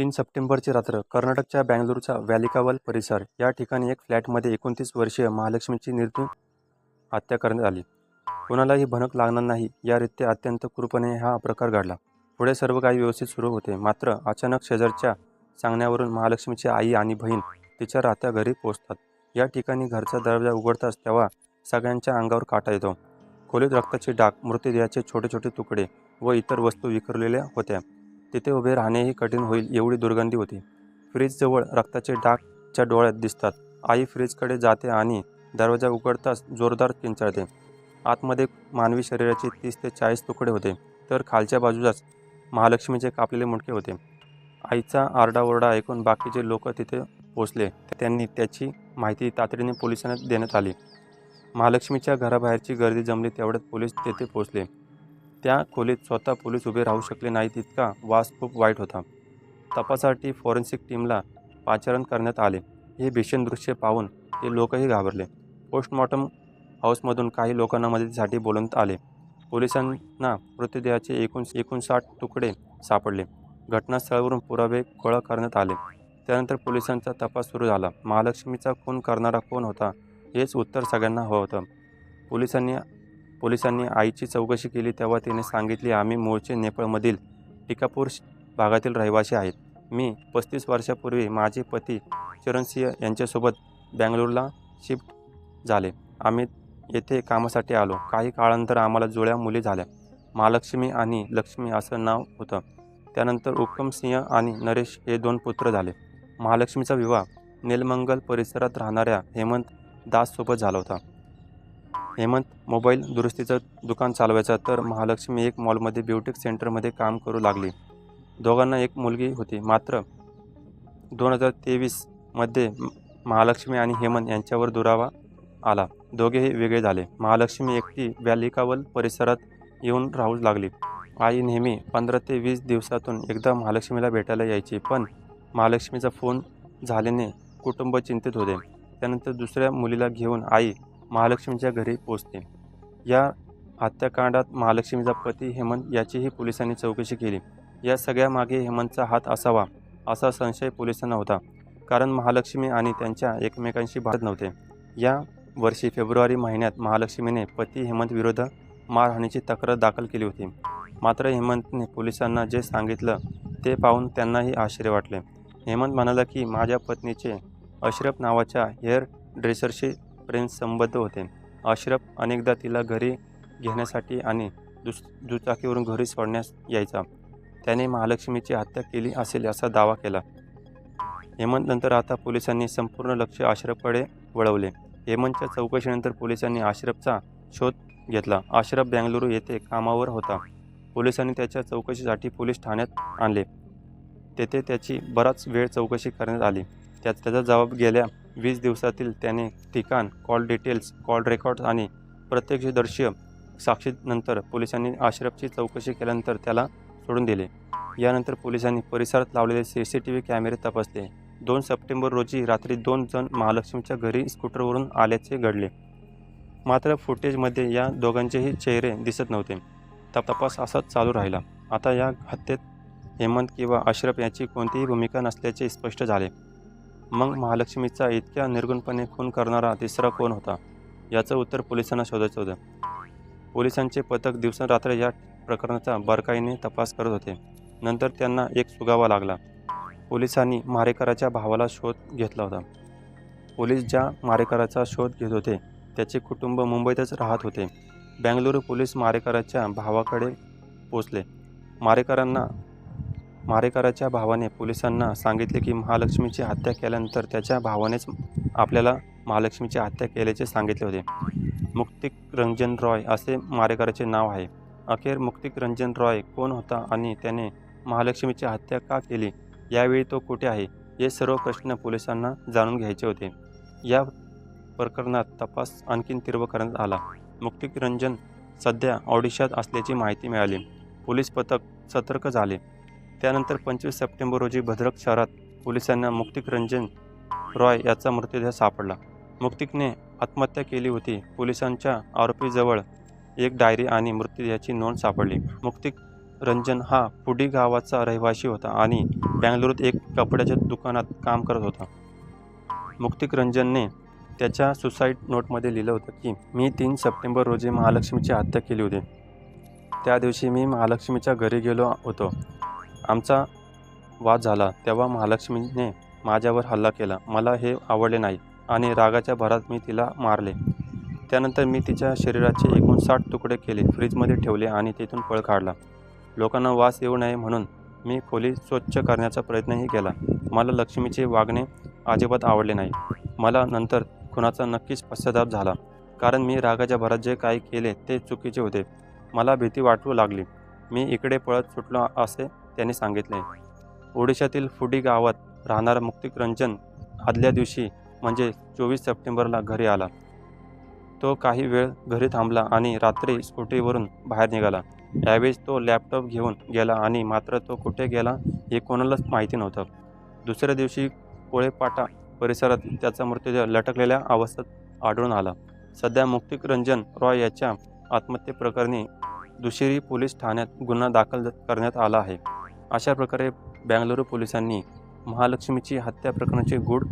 तीन सप्टेंबरची रात्र कर्नाटकच्या बँगलोरचा व्हॅलिकावल परिसर या ठिकाणी एक फ्लॅटमध्ये एकोणतीस वर्षीय महालक्ष्मीची निर्दयी हत्या करण्यात आली. कोणालाही भनक लागणार नाही या रीत्या अत्यंत कृपणे हा प्रकार घडला. पुढे सर्व काही व्यवस्थित सुरू होते. मात्र अचानक शेजारच्या सांगण्यावरून महालक्ष्मीची आई आणि बहीण तिच्या राहत्या घरी पोहोचतात. या ठिकाणी घरचा दरवाजा उघडताच तेव्हा सगळ्यांच्या अंगावर काटा येतो. खोलीत रक्ताचे डाग मृतदेहाचे छोटे छोटे तुकडे व इतर वस्तू विखरलेल्या होत्या. तिथे उभे राहणेही कठीण होईल एवढी दुर्गंधी होती. फ्रीजजवळ रक्ताचे डागच्या डोळ्यात दिसतात. आई फ्रीजकडे जाते आणि दरवाजा उघडताच जोरदार किंचाळते. आतमध्ये मानवी शरीराचे तीस ते चाळीस तुकडे होते तर खालच्या बाजूलाच महालक्ष्मीचे कापलेले मुंडके होते. आईचा आरडाओरडा ऐकून बाकीचे लोक तिथे पोचले त्यांनी त्याची माहिती तातडीने पोलिसांना देण्यात आली. महालक्ष्मीच्या घराबाहेरची गर्दी जमली तेवढ्यात पोलीस तेथे पोचले त्या खोलीत स्वतः पोलीस उभे राहू शकले नाहीत इतका वास खूप वाईट होता. तपासासाठी फॉरेन्सिक टीमला पाचारण करण्यात आले. हे भीषण दृश्य पाहून ते लोकही घाबरले. पोस्टमॉर्टम हाऊसमधून काही लोकांना मदतीसाठी बोलवण्यात आले. पोलिसांना मृतदेहाचे एकूण एकोणसाठ तुकडे सापडले. घटनास्थळावरून पुरावे गोळा करण्यात आले. त्यानंतर पोलिसांचा तपास सुरू झाला. महालक्ष्मीचा खून करणारा कोण होता हेच उत्तर सगळ्यांना हवं होतं. पोलिसांनी पोलिसांनी आईची चौकशी केली तेव्हा तिने सांगितले आम्ही मूळचे नेपाळमधील टिकापूर भागातील रहिवासी आहेत. मी पस्तीस वर्षापूर्वी माझे पती चरणसिंह यांच्यासोबत बँगलोरला शिफ्ट झाले. आम्ही येथे कामासाठी आलो. काही काळानंतर आम्हाला जुळ्या मुली झाल्या. महालक्ष्मी आणि लक्ष्मी असं नाव होतं. त्यानंतर उपकम सिंह आणि नरेश हे दोन पुत्र झाले. महालक्ष्मीचा विवाह नेलमंगल परिसरात राहणाऱ्या हेमंत दाससोबत झाला होता. हेमंत मोबाईल दुरुस्तीचं दुकान चालवायचं तर महालक्ष्मी एक मॉलमध्ये ब्युटिक सेंटरमध्ये काम करू लागली. दोघांना एक मुलगी होती. मात्र दोन हजार तेवीसमध्ये महालक्ष्मी आणि हेमंत यांच्यावर दुरावा आला. दोघेही वेगळे झाले. महालक्ष्मी एकटी व्यालिकावल परिसरात येऊन राहू लागली. आई नेहमी पंधरा ते वीस दिवसातून एकदा महालक्ष्मीला भेटायला यायची. पण महालक्ष्मीचा फोन झाल्याने कुटुंब चिंतित होते. त्यानंतर दुसऱ्या मुलीला घेऊन आई महालक्ष्मीच्या घरी पोचते. या हत्याकांडात महालक्ष्मीचा पती हेमंत याचीही पोलिसांनी चौकशी केली. या सगळ्यामागे हेमंतचा हात असावा असा संशय पोलिसांना होता. कारण महालक्ष्मी आणि त्यांच्या एकमेकांशी भांडत नव्हते. या वर्षी फेब्रुवारी महिन्यात महालक्ष्मीने पती हेमंत विरुद्ध मारहाणीची तक्रार दाखल केली होती. मात्र हेमंतने पोलिसांना जे सांगितलं ते पाहून त्यांनाही आश्चर्य वाटले. हेमंत म्हणाला की माझ्या पत्नीचे अश्रफ नावाच्या हेअर ड्रेसरशी प्रेम संबद्ध होते. अशरफ अनेकदा तिला घरी घेण्यासाठी आणि दुस दुचाकीवरून घरी सोडण्यास यायचा. त्याने महालक्ष्मीची हत्या केली असेल असा दावा केला. हेमंत नंतर आता पोलिसांनी संपूर्ण लक्ष आश्रफकडे वळवले. हेमंतच्या चौकशीनंतर पोलिसांनी आश्रफचा शोध घेतला. आश्रफ बेंगलुरू येथे कामावर होता. पोलिसांनी त्याच्या चौकशीसाठी पोलीस ठाण्यात आणले. तेथे त्याची बराच वेळ चौकशी करण्यात आली. त्यात त्याचा जबाब गेल्या वीस दिवसातील त्याने ठिकाण कॉल डिटेल्स कॉल रेकॉर्ड्स आणि प्रत्यक्षदर्शी साक्षीनंतर पोलिसांनी आश्रफची चौकशी केल्यानंतर त्याला सोडून दिले. यानंतर पोलिसांनी परिसरात लावलेले सी सी टी व्ही कॅमेरे तपासले. दोन सप्टेंबर रोजी रात्री दोन जण महालक्ष्मीच्या घरी स्कूटरवरून आल्याचे घडले. मात्र फुटेजमध्ये या दोघांचेही चेहरे दिसत नव्हते. तपास असाच चालू राहिला. आता या हत्येत हेमंत किंवा अशरफ याची कोणतीही भूमिका नसल्याचे स्पष्ट झाले. मग महालक्ष्मीचा इतक्या निर्गुणपणे खून करणारा तिसरा कोण होता? याचं उत्तर पोलिसांना शोधायचं होतं. पोलिसांचे पथक दिवसरात्र या प्रकरणाचा बारकाईने तपास करत होते. नंतर त्यांना एक सुगावा लागला. पोलिसांनी मारेकराच्या भावाला शोध घेतला होता. पोलीस ज्या मारेकराचा शोध घेत होते त्याचे कुटुंब मुंबईतच राहत होते. बँगलुरू पोलीस मारेकराच्या भावाकडे पोचले मारेकरांना मारेकराच्या भावाने पोलिसांना सांगितले की महालक्ष्मीची हत्या केल्यानंतर त्याच्या भावानेच आपल्याला महालक्ष्मीची हत्या केल्याचे सांगितले होते. मुक्तिक रंजन रॉय असे मारेकराचे नाव आहे. अखेर मुक्तिक रंजन रॉय कोण होता आणि त्याने महालक्ष्मीची हत्या का केली? यावेळी तो कुठे आहे? हे सर्व प्रश्न पोलिसांना जाणून घ्यायचे होते. या प्रकरणात तपास आणखीन तीव्र करण्यात आला. मुक्तिक रंजन सध्या ऑडिशात असल्याची माहिती मिळाली. पोलीस पथक सतर्क झाले. त्यानंतर पंचवीस सप्टेंबर रोजी भद्रक शहरात पोलिसांना मुक्तिक रंजन रॉय याचा मृतदेह सापडला. मुक्तिकने आत्महत्या केली होती. पोलिसांच्या आरोपीजवळ एक डायरी आणि मृतदेहाची नोंद सापडली. मुक्तिक रंजन हा पुडी गावाचा रहिवासी होता आणि बँगलोरात एक कपड्याच्या दुकानात काम करत होता. मुक्तिक रंजनने त्याच्या सुसाईड नोटमध्ये लिहिलं होतं की मी तीन सप्टेंबर रोजी महालक्ष्मीची हत्या केली होती. त्या दिवशी मी महालक्ष्मीच्या घरी गेलो होतो. आमचा वाद झाला तेव्हा महालक्ष्मीने माझ्यावर हल्ला केला. मला हे आवडले नाही आणि रागाच्या भरात मी तिला मारले. त्यानंतर मी तिच्या शरीराचे एकूण साठ तुकडे केले फ्रीजमध्ये ठेवले आणि तेथून पळ काढला. लोकांना वास येऊ नये म्हणून मी खोली स्वच्छ करण्याचा प्रयत्नही केला. मला लक्ष्मीचे वागणे अजिबात आवडले नाही. मला नंतर खुनाचा नक्कीच पश्चाताप झाला. कारण मी रागाच्या भरात जे काही केले ते चुकीचे होते. मला भीती वाटू लागली. मी इकडे पळत सुटलो असे त्यांनी सांगितले. ओडिशातील फुडी गावात राहणारा मुक्तिक रंजन आदल्या दिवशी म्हणजे चोवीस सप्टेंबरला घरी आला. तो काही वेळ घरी थांबला आणि रात्री स्कूटीवरून बाहेर निघाला. यावेळेस तो लॅपटॉप घेऊन गेला आणि मात्र तो कुठे गेला हे कोणालाच माहिती नव्हतं. दुसऱ्या दिवशी कोळेपाटा परिसरात त्याचा मृतदेह लटकलेल्या अवस्थेत आढळून आला. सध्या मुक्तिक रंजन रॉय याच्या आत्महत्येप्रकरणी दुशिरी पोलीस ठाण्यात गुन्हा दाखल करण्यात आला आहे. अशा प्रकारे बेंगलुरू पोलिसांनी महालक्ष्मीची हत्या प्रकरणाचे गूढ